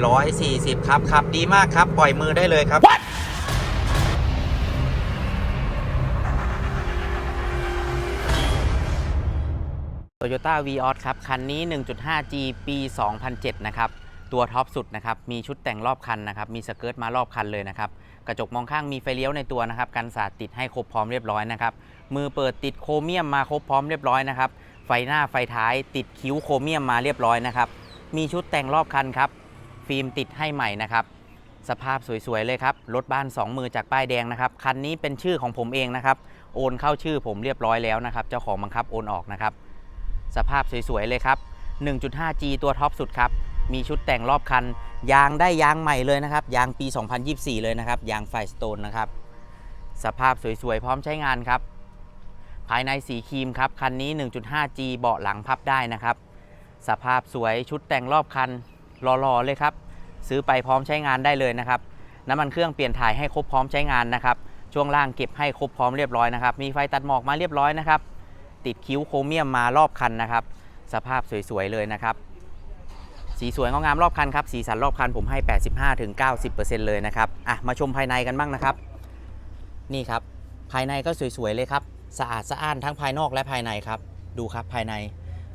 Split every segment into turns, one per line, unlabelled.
140 ครับขับดีมากครับ ปล่อยมือได้เลยครับ Toyota v ีออครับ คันนี้ 1.5G ปี 2007 นะครับ ตัวท็อปสุดนะครับ มีชุดแต่งรอบคันนะครับ มีสเกิร์ตมารอบคันเลยนะครับ กระจกมองข้างมีไฟเลี้ยวในตัวนะครับ กันสาดติดให้ครบพร้อมเรียบร้อยนะครับ มือเปิดติดโครเมียมมาครบพร้อมเรียบร้อยนะครับ ไฟหน้าไฟท้ายติดคิ้วโครเมียมมาเรียบร้อยนะครับ มีชุดแต่งรอบคันครับ ฟิล์มติดให้ใหม่นะครับ สภาพสวยๆเลยครับ รถบ้าน 2 มือจากป้ายแดงนะครับ คันนี้เป็นชื่อของผมเองนะครับ โอนเข้าชื่อผมเรียบร้อยแล้วนะครับ เจ้าของบังคับโอนออกนะครับ สภาพสวยๆเลยครับ 1.5G ตัวท็อปสุดครับ มีชุดแต่งรอบคัน ยางได้ยางใหม่เลยนะครับ ยางปี 2024 เลยนะครับ ยางไฟสโตนนะครับ สภาพสวยๆพร้อมใช้งานครับ ภายในสีครีมครับ คันนี้ 1.5G เบาะหลังพับได้นะครับ สภาพสวยชุดแต่งรอบคัน หล่อๆเลยครับ ซื้อไปพร้อมใช้งานได้เลยนะครับ น้ำมันเครื่องเปลี่ยนถ่ายให้ครบพร้อมใช้งานนะครับ ช่วงล่างเก็บให้ครบพร้อมเรียบร้อยนะครับ มีไฟตัดหมอกมาเรียบร้อยนะครับ ติดคิ้วโครเมียมมารอบคันนะครับ สภาพสวยๆเลยนะครับ สีสวยงดงามรอบคันครับ สีสันรอบคันผมให้ 85-90%เลยนะครับ อะ มาชมภายในกันบ้างนะครับ นี่ครับ ภายในก็สวยๆเลยครับ สะอาดสะอ้านทั้งภายนอกและภายในครับ ดูครับภายใน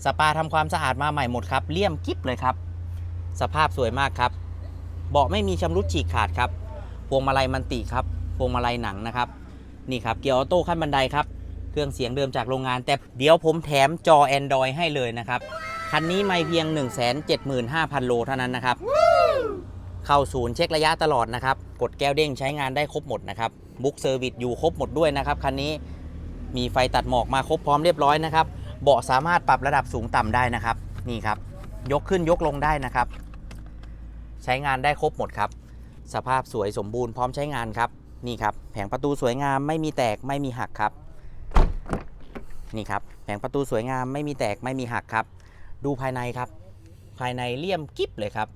สปาทำความสะอาดมาใหม่หมดครับ เลี่ยมกิ๊บเลยครับ สภาพสวยมากครับ เบาะไม่มีชำรุดฉีกขาดครับ พวงมาลัยมันติครับ พวงมาลัยหนังนะครับ นี่ครับ เกียร์ออโต้ขั้นบันไดครับ เครื่องเสียงเดิมจากโรงงาน แต่เดี๋ยวผมแถมจอ Android ให้เลยนะครับ คันนี้ไม่เพียง 175,000 โลเท่านั้นนะครับ เข้าศูนย์เช็คระยะตลอดนะครับ กดแก้วเด้งใช้งานได้ครบหมดนะครับ บุ๊กเซอร์วิสอยู่ครบหมดด้วยนะครับ คันนี้มีไฟตัดหมอกมาครบพร้อมเรียบร้อยนะครับ เบาะสามารถปรับระดับสูงต่ำได้นะครับ นี่ครับยกขึ้นยกลงได้นะครับ ใช้งานได้ครบหมดครับ สภาพสวยสมบูรณ์พร้อมใช้งานครับ นี่ครับ แผงประตูสวยงามไม่มีแตกไม่มีหักครับ นี่ครับ แผงประตูสวยงามไม่มีแตกไม่มีหักครับ ดูภายในครับ ภายในเลี่ยมกิ๊บเลยครับ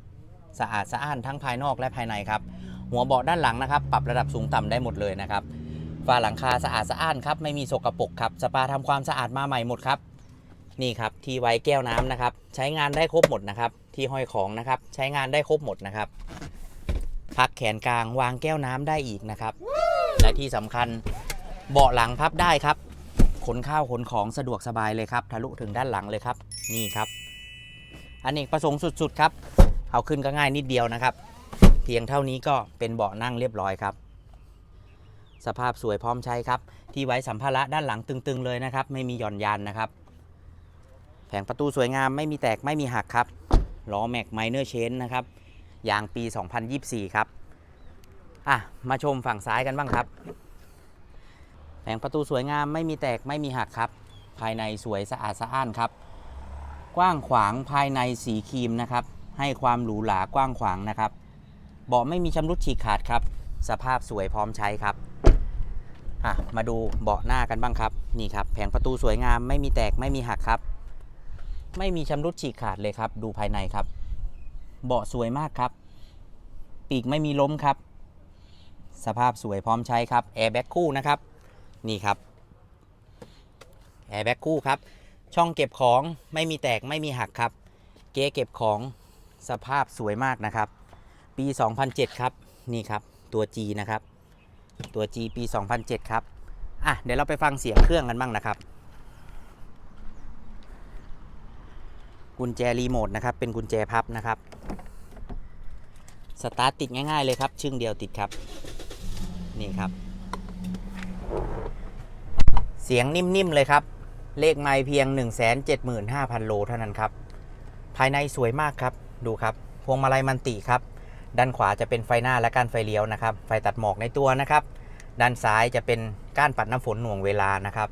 สะอาดสะอ้านทั้งภายนอกและภายในครับ หัวเบาะด้านหลังนะครับ ปรับระดับสูงต่ำได้หมดเลยนะครับฝาหลังคาสะอาดสะอ้านครับไม่มีสกปรกครับสปาทำความสะอาดมาใหม่หมดครับ นี่ครับที่ไว้แก้วน้ำนะครับ ใช้งานได้ครบหมดนะครับ ที่ห้อยของนะครับ ใช้งานได้ครบหมดนะครับ พักแขนกลางวางแก้วน้ำได้อีกนะครับ และที่สำคัญเบาะหลังพับได้ครับ ขนข้าวขนของสะดวกสบายเลยครับ ทะลุถึงด้านหลังเลยครับ นี่ครับอันเนกประสงค์สุดๆครับเอาขึ้นก็ง่ายนิดเดียวนะครับ เพียงเท่านี้ก็เป็นเบาะนั่งเรียบร้อยครับ สภาพสวยพร้อมใช้ครับ ที่ไว้สัมภาระด้านหลังตึงๆเลยนะครับ ไม่มีหย่อนยานนะครับ แผงประตูสวยงามไม่มีแตกไม่มีหักครับ ล้อแม็กไมเนอร์เชนนะครับยางปี 2024 ครับ อะ มาชมฝั่งซ้ายกันบ้างครับแผงประตูสวยงามไม่มีแตกไม่มีหักครับ ภายในสวยสะอาดสะอ้านครับ กว้างขวางภายในสีครีมนะครับ ให้ความหรูหรากว้างขวางนะครับเบาะไม่มีชำรุดฉีกขาดครับ สภาพสวยพร้อมใช้ครับอะมาดูเบาะหน้ากันบ้างครับ นี่ครับ แผงประตูสวยงามไม่มีแตกไม่มีหักครับ ไม่มีชำรุดฉีกขาดเลยครับ ดูภายในครับ เบาะสวยมากครับ ปีกไม่มีล้มครับ สภาพสวยพร้อมใช้ครับแอร์แบ็กคู่นะครับ นี่ครับแอร์แบ็กคู่ครับ ช่องเก็บของไม่มีแตกไม่มีหักครับ เก๊เก็บของสภาพสวยมากนะครับ ปี 2007 ครับ นี่ครับ ตัว G นะครับ ตัว G ปี 2007 ครับ อะ เดี๋ยวเราไปฟังเสียงเครื่องกันบ้างนะครับ กุญแจรีโมทนะครับ เป็นกุญแจพับนะครับ สตาร์ทติดง่ายๆเลยครับ ชึ่งเดียวติดครับ นี่ครับ เสียงนิ่มๆเลยครับ เลขไม่เพียง 175,000 โลเท่านั้นครับ ภายในสวยมากครับ ดูครับ พวงมาลัยมันติครับ ด้านขวาจะเป็นไฟหน้าและก้านไฟเลี้ยวนะครับ ไฟตัดหมอกในตัวนะครับ ด้านซ้ายจะเป็นก้านปัดน้ำฝนหน่วงเวลานะครับ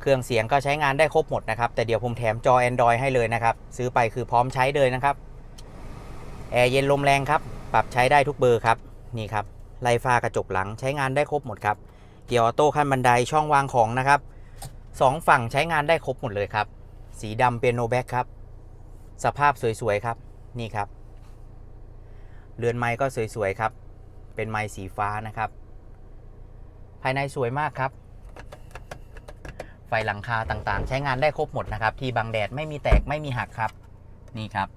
เครื่องเสียงก็ใช้งานได้ครบหมดนะครับ แต่เดี๋ยวผมแถมจอ Android ให้เลยนะครับ ซื้อไปคือพร้อมใช้เลยนะครับ แอร์เย็นลมแรงครับ ปรับใช้ได้ทุกเบอร์ครับ นี่ครับ ไลฟ้ากระจกหลังใช้งานได้ครบหมดครับ เกียร์ออโต้ขั้นบันไดช่องวางของนะครับสองฝั่งใช้งานได้ครบหมดเลยครับ สีดำเปียโนแบ็กครับ สภาพสวยๆครับ นี่ครับ เรือนไม้ก็สวยๆครับ เป็นไม้สีฟ้านะครับ ภายในสวยมากครับ ไฟหลังคาต่างๆ ใช้งานได้ครบหมดนะครับ ที่บังแดดไม่มีแตกไม่มีหักครับ นี่ครับ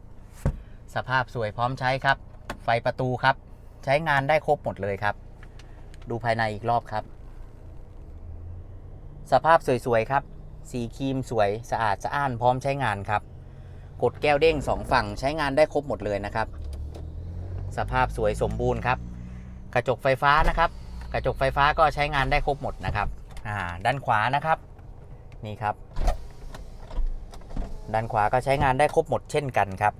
สภาพสวยพร้อมใช้ครับ ไฟประตูครับ ใช้งานได้ครบหมดเลยครับ ดูภายในอีกรอบครับ สภาพสวยๆครับ สีครีมสวยสะอาดสะอ้านพร้อมใช้งานครับ กดแก้วเด้งสองฝั่งใช้งานได้ครบหมดเลยนะครับ สภาพสวยสมบูรณ์ครับ กระจกไฟฟ้านะครับ กระจกไฟฟ้าก็ใช้งานได้ครบหมดนะครับ อ่า ด้านขวานะครับ นี่ครับ ด้านขวาก็ใช้งานได้ครบหมดเช่นกันครับ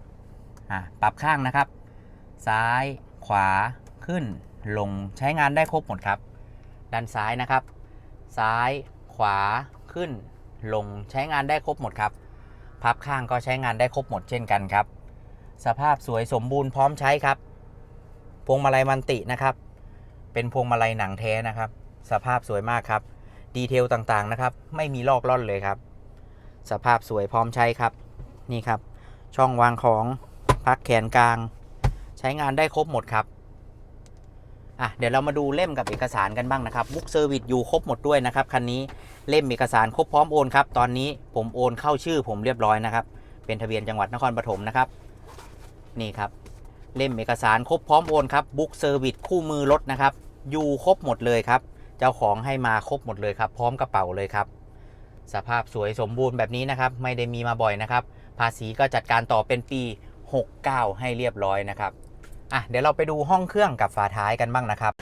อ่าปรับข้างนะครับ ซ้ายขวาขึ้นลงใช้งานได้ครบหมดครับ ด้านซ้ายนะครับ ซ้ายขวาขึ้น ลงใช้งานได้ครบหมดครับ พับข้างก็ใช้งานได้ครบหมดเช่นกันครับ สภาพสวยสมบูรณ์พร้อมใช้ครับ พวงมาลัยมันตินะครับ เป็นพวงมาลัยหนังแท้นะครับ สภาพสวยมากครับ ดีเทลต่างๆนะครับ ไม่มีลอกล่อนเลยครับ สภาพสวยพร้อมใช้ครับ นี่ครับ ช่องวางของพักแขนกลาง ใช้งานได้ครบหมดครับอะเดี๋ยวเรามาดูเล่มกับเอกสารกันบ้างนะครับบุ๊กเซอร์วิสอยู่ครบหมดด้วยนะครับคันนี้เล่มเอกสารครบพร้อมโอนครับ ตอนนี้ผมโอนเข้าชื่อผมเรียบร้อยนะครับ เป็นทะเบียนจังหวัดนครปฐมนะครับ นี่ครับ เล่มเอกสารครบพร้อมโอนครับบุ๊กเซอร์วิสคู่มือรถนะครับอยู่ครบหมดเลยครับ เจ้าของให้มาครบหมดเลยครับ พร้อมกระเป๋าเลยครับ สภาพสวยสมบูรณ์แบบนี้นะครับ ไม่ได้มีมาบ่อยนะครับ ภาษีก็จัดการต่อเป็นปี 69 ให้เรียบร้อยนะครับอะเดี๋ยวเราไปดูห้องเครื่องกับฝาท้ายกันบ้างนะครับ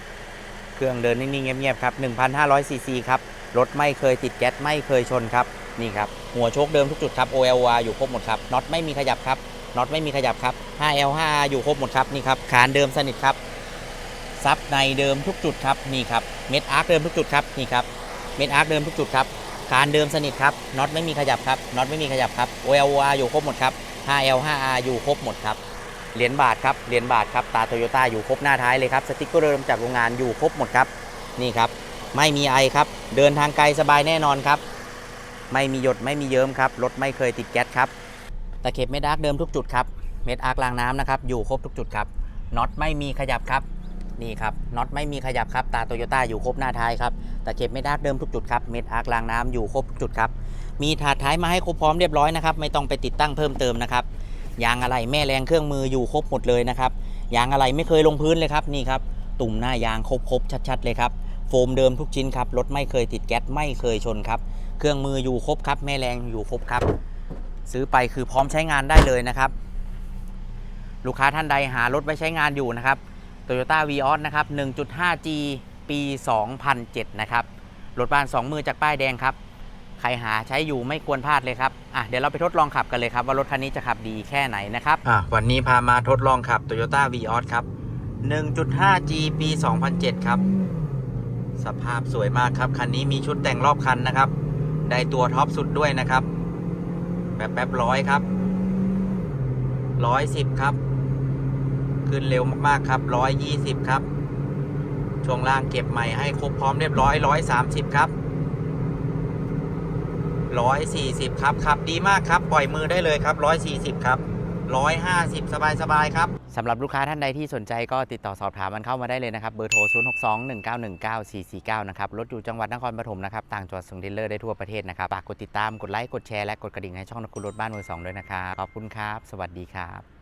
เครื่องเดินนิ่งๆเงียบๆครับ1,500ซีซีครับรถไม่เคยติดแก๊สไม่เคยชนครับนี่ครับหัวโชคเดิมทุกจุดครับ OLR อยู่ครบหมดครับน็อตไม่มีขยับครับน็อตไม่มีขยับครับ 5L 5R อยู่ครบหมดครับนี่ครับคานเดิมสนิทครับ ซับในเดิมทุกจุดครับนี่ครับเม็ดอาร์คเดิมทุกจุดครับนี่ครับเม็ดอาร์คเดิมทุกจุดครับคานเดิมสนิทครับน็อตไม่มีขยับครับน็อตไม่มีขยับครับ OLR อยู่ครบหมดครับ 5L 5R อยู่ครบหมดครับเหรียญบาทครับเหรียญบาทครับตาโตโยต้าอยู่ครบหน้าท้ายเลยครับสติ๊กเกอร์เดิมจากโรงงานอยู่ครบหมดครับนี่ครับไม่มีไอครับ เดินทางไกลสบายแน่นอนครับ ไม่มีหยดไม่มีเยิ้มครับรถไม่เคยติดแก๊สครับตะเข็บเม็ดอาร์คเดิมทุกจุดครับเม็ดอาร์ครางน้ำนะครับอยู่ครบทุกจุดครับน็อตไม่มีขยับครับ นี่ครับน็อตไม่มีขยับครับ ตาโตโยต้าอยู่ครบหน้าท้ายครับตะเข็บเม็ดอาร์คเดิมทุกจุดครับเม็ดอาร์ครางน้ำอยู่ครบจุดครับมีถาดท้ายมาให้ครบพร้อมเรียบร้อยนะครับไม่ต้องไปติดตั้งเพิ่มเติมนะครับยางอะไหล่แม่แรงเครื่องมืออยู่ครบหมดเลยนะครับยางอะไหล่ไม่เคยลงพื้นเลยครับนี่ครับตุ่มหน้ายางครบๆชัด ๆ เลยครับโฟมเดิมทุกชิ้นครับรถไม่เคยติดแก๊สไม่เคยชนครับเครื่องมืออยู่ครบครับแม่แรงอยู่ครบครับ ซื้อไปคือพร้อมใช้งานได้เลยนะครับ ลูกค้าท่านใดหารถไว้ใช้งานอยู่นะครับ Toyota v ีออสนะครับ 1.5G ปี 2007 นะครับ รถบ้าน 2 มือจากป้ายแดงครับ ใครหาใช้อยู่ไม่ควรพลาดเลยครับ อะ เดี๋ยวเราไปทดลองขับกันเลยครับ ว่ารถคันนี้จะขับดีแค่ไหนนะครับ อะ วันนี้พามาทดลองขับ Toyota v ีออสครับ 1.5G ปี 2007 ครับ สภาพสวยมากครับ คันนี้มีชุดแต่งรอบคันนะครับ ได้ตัวท็อปสุดด้วยนะครับ แบบแป๊บร้อยครับร้อยสิบครับ ขึ้นเร็วมากๆครับร้อยยี่สิบครับ ช่วงล่างเก็บใหม่ให้ครบพร้อมเรียบร้อยร้อยสามสิบครับร้อยสี่สิบครับขับดีมากครับ ปล่อยมือได้เลยครับร้อยสี่สิบครับร้อยห้าสิบสบายๆครับสำหรับลูกค้าท่านใดที่สนใจก็ติดต่อสอบถามมันเข้ามาได้เลยนะครับ เบอร์โทร 0 6 2 1 9 1 9 4 4 9 นะครับรถอยู่จังหวัดนครปฐมนะครับ ต่างจังหวัดส่งดีลเลอร์ได้ทั่วประเทศนะครับฝากกดติดตามกดไลค์ กดแชร์และกดกระดิ่งให้ช่องนักคุณรถบ้านมือสองด้วยนะครับ ขอบคุณครับ สวัสดีครับ